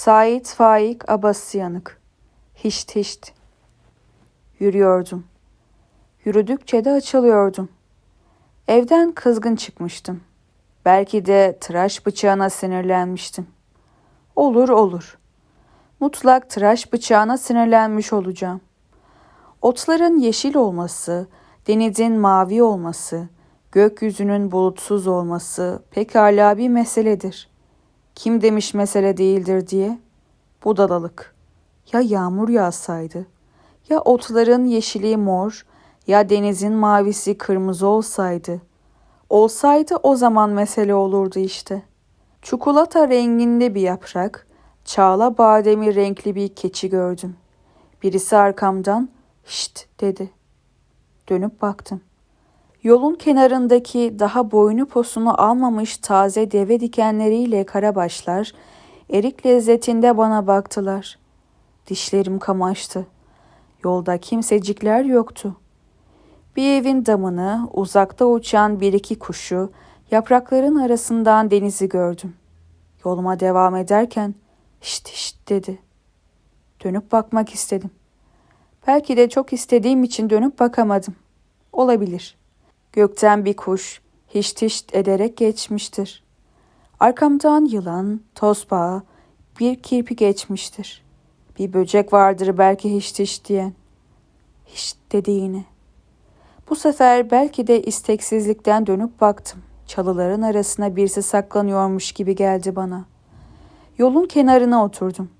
Sait Faik Abasyanık. Hişt hişt. Yürüyordum. Yürüdükçe de açılıyordum. Evden kızgın çıkmıştım. Belki de tıraş bıçağına sinirlenmiştim. Olur olur. Mutlak tıraş bıçağına sinirlenmiş olacağım. Otların yeşil olması, denizin mavi olması, gökyüzünün bulutsuz olması pekala bir meseledir. Kim demiş mesele değildir diye? Budalalık. Ya yağmur yağsaydı? Ya otların yeşili mor, ya denizin mavisi kırmızı olsaydı? Olsaydı o zaman mesele olurdu işte. Çikolata renginde bir yaprak, çağla bademi renkli bir keçi gördüm. Birisi arkamdan şşt dedi. Dönüp baktım. Yolun kenarındaki daha boynu posunu almamış taze deve dikenleriyle karabaşlar erik lezzetinde bana baktılar. Dişlerim kamaştı. Yolda kimsecikler yoktu. Bir evin damını, uzakta uçan bir iki kuşu, yaprakların arasından denizi gördüm. Yoluma devam ederken şşt şşt dedi. Dönüp bakmak istedim. Belki de çok istediğim için dönüp bakamadım. Olabilir. Gökten bir kuş hişt hişt ederek geçmiştir. Arkamdan yılan, tosbağa, bir kirpi geçmiştir. Bir böcek vardır belki hişt hişt diyen. Hişt dedi yine. Bu sefer belki de isteksizlikten dönüp baktım. Çalıların arasına birisi saklanıyormuş gibi geldi bana. Yolun kenarına oturdum.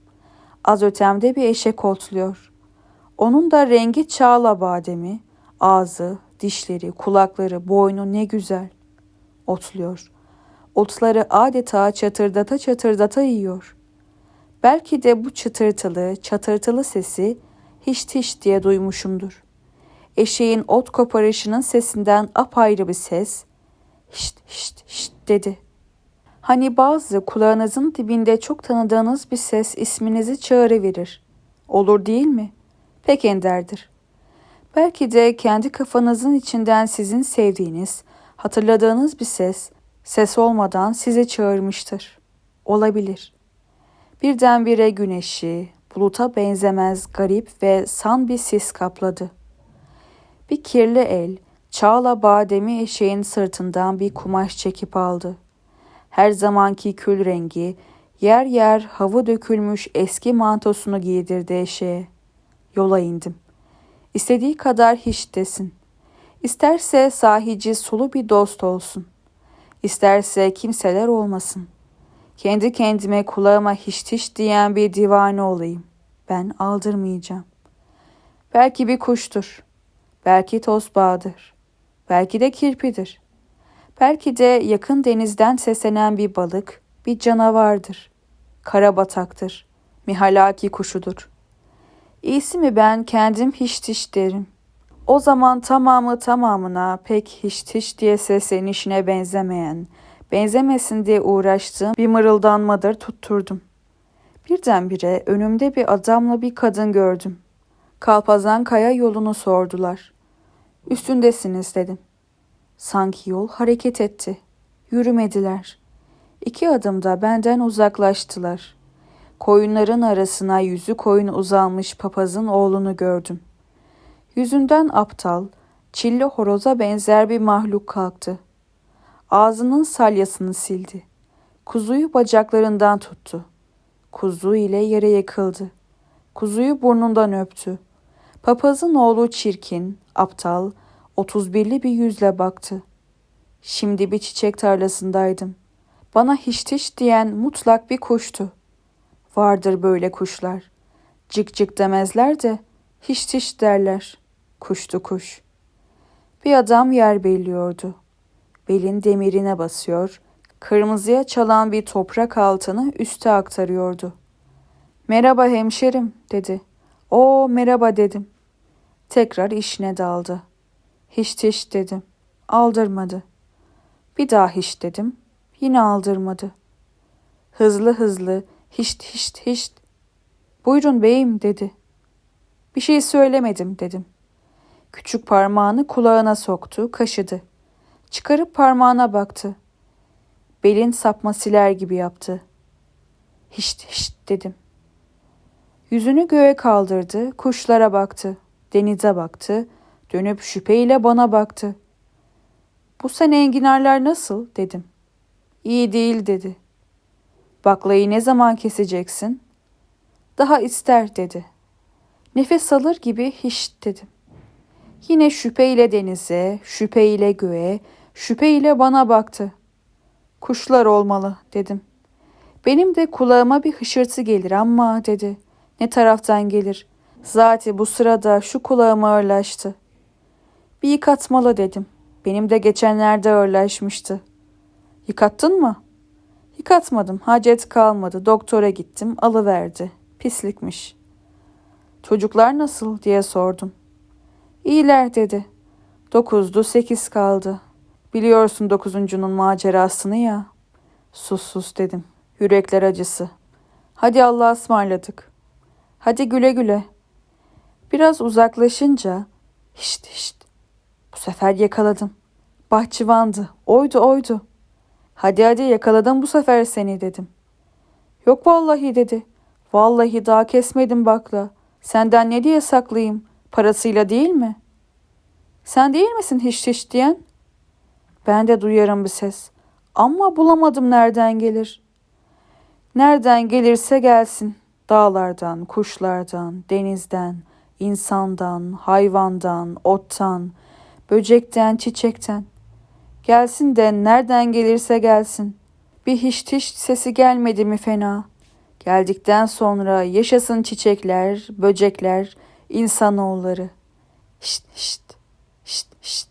Az ötemde bir eşek otluyor. Onun da rengi çağla bademi, ağzı, dişleri, kulakları, boynu ne güzel. Otluyor. Otları adeta çatırdata çatırdata yiyor. Belki de bu çıtırtılı, çatırtılı sesi hiç hiç diye duymuşumdur. Eşeğin ot koparışının sesinden apayrı bir ses şşt şşt şşt dedi. Hani bazı kulağınızın dibinde çok tanıdığınız bir ses isminizi çağrıverir. Olur değil mi? Pek enderdir. Belki de kendi kafanızın içinden sizin sevdiğiniz, hatırladığınız bir ses, ses olmadan sizi çağırmıştır. Olabilir. Birdenbire güneşi, buluta benzemez garip ve san bir sis kapladı. Bir kirli el, çağla bademi eşeğin sırtından bir kumaş çekip aldı. Her zamanki kül rengi, yer yer hava dökülmüş eski mantosunu giydirdi eşeğe. Yola indim. İstediği kadar hiç desin. İsterse sahici sulu bir dost olsun. İsterse kimseler olmasın. Kendi kendime kulağıma hiç hiç diyen bir divane olayım. Ben aldırmayacağım. Belki bir kuştur. Belki tosbağadır. Belki de kirpidir. Belki de yakın denizden seslenen bir balık, bir canavardır. Karabataktır. Mihalaki kuşudur. İyisi mi ben kendim hiç hiç derim. O zaman tamamı tamamına pek hiç hiç diye seslenişine benzemeyen, benzemesin diye uğraştığım bir mırıldanmadır tutturdum. Birdenbire önümde bir adamla bir kadın gördüm. Kalpazan kaya yolunu sordular. Üstündesiniz dedim. Sanki yol hareket etti. Yürümediler. İki adımda benden uzaklaştılar. Koyunların arasına yüzü koyun uzanmış papazın oğlunu gördüm. Yüzünden aptal, çilli horoza benzer bir mahluk kalktı. Ağzının salyasını sildi. Kuzuyu bacaklarından tuttu. Kuzu ile yere yıkıldı. Kuzuyu burnundan öptü. Papazın oğlu çirkin, aptal, otuz birli bir yüzle baktı. Şimdi bir çiçek tarlasındaydım. Bana hiç diyen mutlak bir kuştu. Vardır böyle kuşlar. Cık cık demezler de hiç hiç derler. Kuştu kuş. Bir adam yer belliyordu. Belin demirine basıyor, kırmızıya çalan bir toprak altını üste aktarıyordu. Merhaba hemşerim dedi. O merhaba dedim. Tekrar işine daldı. Hiç hiç dedim. Aldırmadı. Bir daha hiç dedim. Yine aldırmadı. Hızlı hızlı hiç hiç hiç. Buyurun beyim dedi. Bir şey söylemedim dedim. Küçük parmağını kulağına soktu, kaşıdı. Çıkarıp parmağına baktı. Belin sapma siler gibi yaptı. Hişt hişt dedim. Yüzünü göğe kaldırdı, kuşlara baktı, denize baktı, dönüp şüpheyle bana baktı. Bu sene enginarlar nasıl dedim. İyi değil dedi. Baklayı ne zaman keseceksin? Daha ister dedi. Nefes alır gibi hişt dedim. Yine şüpheyle denize, şüpheyle göğe, şüpheyle bana baktı. Kuşlar olmalı dedim. Benim de kulağıma bir hışırtı gelir ama dedi. Ne taraftan gelir? Zati bu sırada şu kulağıma ağırlaştı. Bir yıkatmalı dedim. Benim de geçenlerde ağırlaşmıştı. Yıkattın mı? Yıkatmadım. Hacet kalmadı. Doktora gittim. Alıverdi. Pislikmiş. Çocuklar nasıl diye sordum. İyiler dedi. Dokuzdu sekiz kaldı. Biliyorsun dokuzuncunun macerasını ya. Sus sus dedim. Yürekler acısı. Hadi Allah'a ısmarladık. Hadi güle güle. Biraz uzaklaşınca hişt hişt. Bu sefer yakaladım. Bahçıvandı. Oydu oydu. Hadi hadi yakaladım bu sefer seni dedim. Yok vallahi dedi. Vallahi daha kesmedim bakla. Senden ne diye saklayayım? Parasıyla değil mi? Sen değil misin hiç hiç diyen? Ben de duyarım bir ses. Ama bulamadım nereden gelir. Nereden gelirse gelsin. Dağlardan, kuşlardan, denizden, insandan, hayvandan, ottan, böcekten, çiçekten. Gelsin de nereden gelirse gelsin. Bir hiç hiç sesi gelmedi mi fena? Geldikten sonra yaşasın çiçekler, böcekler, insanoğulları. Şşt şşt, şşt şşt.